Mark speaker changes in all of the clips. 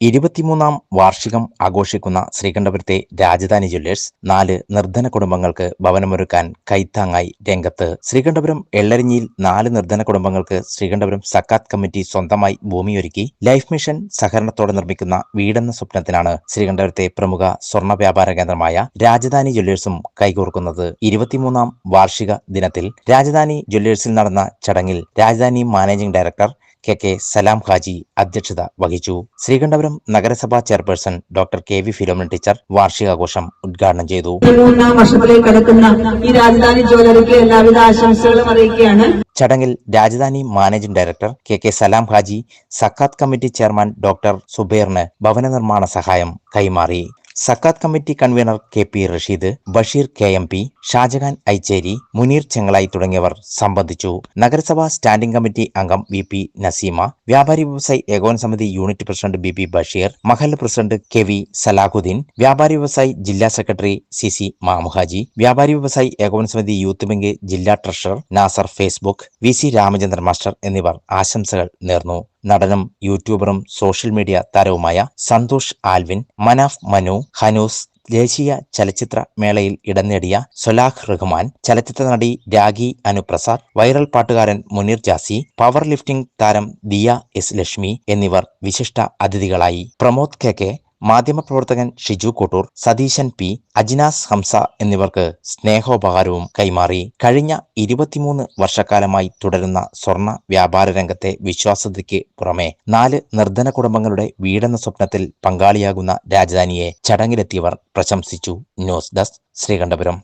Speaker 1: ഇരുപത്തിമൂന്നാം വാർഷികം ആഘോഷിക്കുന്ന ശ്രീകണ്ഠപുരത്തെ രാജധാനി ജ്വല്ലേഴ്സ് നാല് നിർധന കുടുംബങ്ങൾക്ക് ഭവനമൊരുക്കാൻ കൈത്താങ്ങായി രംഗത്ത്. ശ്രീകണ്ഠപുരം എള്ളരിഞ്ഞിയിൽ നാല് നിർധന കുടുംബങ്ങൾക്ക് ശ്രീകണ്ഠപുരം സക്കാത്ത് കമ്മിറ്റി സ്വന്തമായി ഭൂമിയൊരുക്കി ലൈഫ് മിഷൻ സഹകരണത്തോടെ നിർമ്മിക്കുന്ന വീടെന്ന സ്വപ്നത്തിനാണ് ശ്രീകണ്ഠപുരത്തെ പ്രമുഖ സ്വർണ വ്യാപാര കേന്ദ്രമായ രാജധാനി ജ്വല്ലേഴ്സും കൈകോർക്കുന്നത്. ഇരുപത്തിമൂന്നാം വാർഷിക ദിനത്തിൽ രാജധാനി ജ്വല്ലേഴ്സിൽ നടന്ന ചടങ്ങിൽ Rajadhani managing director K K Salam Haji അധ്യക്ഷത വഹിച്ചു. ശ്രീകണ്ഠപുരം നഗരസഭാ chairperson doctor K V Philomin teacher വാർഷികാഘോഷം ഉദ്ഘാടനം ചെയ്തു.
Speaker 2: മൂന്നാം വർഷത്തിലേക്ക് കടക്കുന്ന ഈ രാജധാനി ജ്വല്ലറിക്ക് എല്ലാവിധ ആശംസകളും അറിയിക്കുകയാണ്.
Speaker 1: ചടങ്ങിൽ Rajadhani managing director K K Salam Haji സക്കാത്ത് കമ്മിറ്റി ചെയർമാൻ ഡോക്ടർ സുബൈറിന് ഭവന നിർമ്മാണ സഹായം കൈമാറി. സക്കാത്ത് committee convener K P Rasheed Basheer K M P Shajahan Aicheri Muneer Chengalayi തുടങ്ങിയവർ സംബന്ധിച്ചു. നഗരസഭാ സ്റ്റാൻഡിംഗ് കമ്മിറ്റി അംഗം വി പി നസീമ വ്യാപാരി വ്യവസായി ഏകോപന സമിതി unit president B P Basheer മഹല്ല് പ്രസിഡന്റ് കെ വി സലാഹുദ്ദീൻ വ്യാപാരി വ്യവസായി ജില്ലാ സെക്രട്ടറി സി സി മാമുഹാജി വ്യാപാരി വ്യവസായി ഏകോപന സമിതി യൂത്ത് ബാങ്ക് ജില്ലാ treasurer Nasar Facebook V C Ramachandran master എന്നിവർ ആശംസകൾ നേർന്നു. നടനും യൂട്യൂബറും സോഷ്യൽ മീഡിയ താരവുമായ സന്തോഷ് ആൽവിൻ മനാഫ് മനു ഹനൂസ് ദേശീയ ചലച്ചിത്ര മേളയിൽ ഇടം നേടിയ സൊലാഖ് റഹ്മാൻ ചലച്ചിത്ര നടി രാഗി അനുപ്രസാദ് വൈറൽ പാട്ടുകാരൻ മുനീർ ജാസി പവർ ലിഫ്റ്റിംഗ് താരം ദിയ എസ് ലക്ഷ്മി എന്നിവർ വിശിഷ്ട അതിഥികളായി. പ്രമോദ് കെ കെ മാധ്യമപ്രവർത്തകൻ ഷിജു കോട്ടൂർ സതീശൻ പി അജിനാസ് ഹംസ എന്നിവർക്ക് സ്നേഹോപഹാരവും കൈമാറി. കഴിഞ്ഞ ഇരുപത്തിമൂന്ന് വർഷക്കാലമായി തുടരുന്ന സ്വർണ വ്യാപാര രംഗത്തെ വിശ്വാസ്യതയ്ക്ക് പുറമെ നാല് നിർധന കുടുംബങ്ങളുടെ വീടെന്ന സ്വപ്നത്തിൽ പങ്കാളിയാകുന്ന രാജധാനിയെ ചടങ്ങിലെത്തിയവർ പ്രശംസിച്ചു. News desk Sreekandapuram.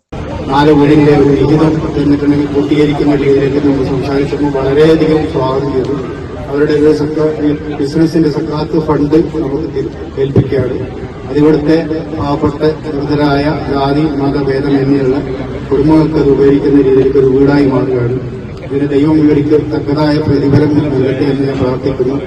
Speaker 3: നാല് വീടിന്റെ ഒരു വിഹിതം എന്നിട്ടുണ്ടെങ്കിൽ പൂർത്തീകരിക്കുന്ന രീതിയിലേക്ക് നമ്മൾ സംസാരിച്ചപ്പോൾ വളരെയധികം സ്വാഗതം ചെയ്തു. അവരുടെ ബിസിനസിന്റെ സക്കാത്ത് ഫണ്ട് നമുക്ക് ഏൽപ്പിക്കുകയാണ്. അതിവിടുത്തെ പാവപ്പെട്ട ദുരിതരായ ജാതി മതഭേദം എന്നിവയുള്ള കുടുംബങ്ങൾക്ക് അത് ഉപയോഗിക്കുന്ന രീതിയിലേക്ക് ഒരു വീടായി മാറുകയാണ്. ഇതിന് ദൈവം വിവരിക്കും തക്കതായ പ്രതിഫലം നൽകട്ടെ എന്ന് ഞാൻ പ്രാർത്ഥിക്കുന്നു.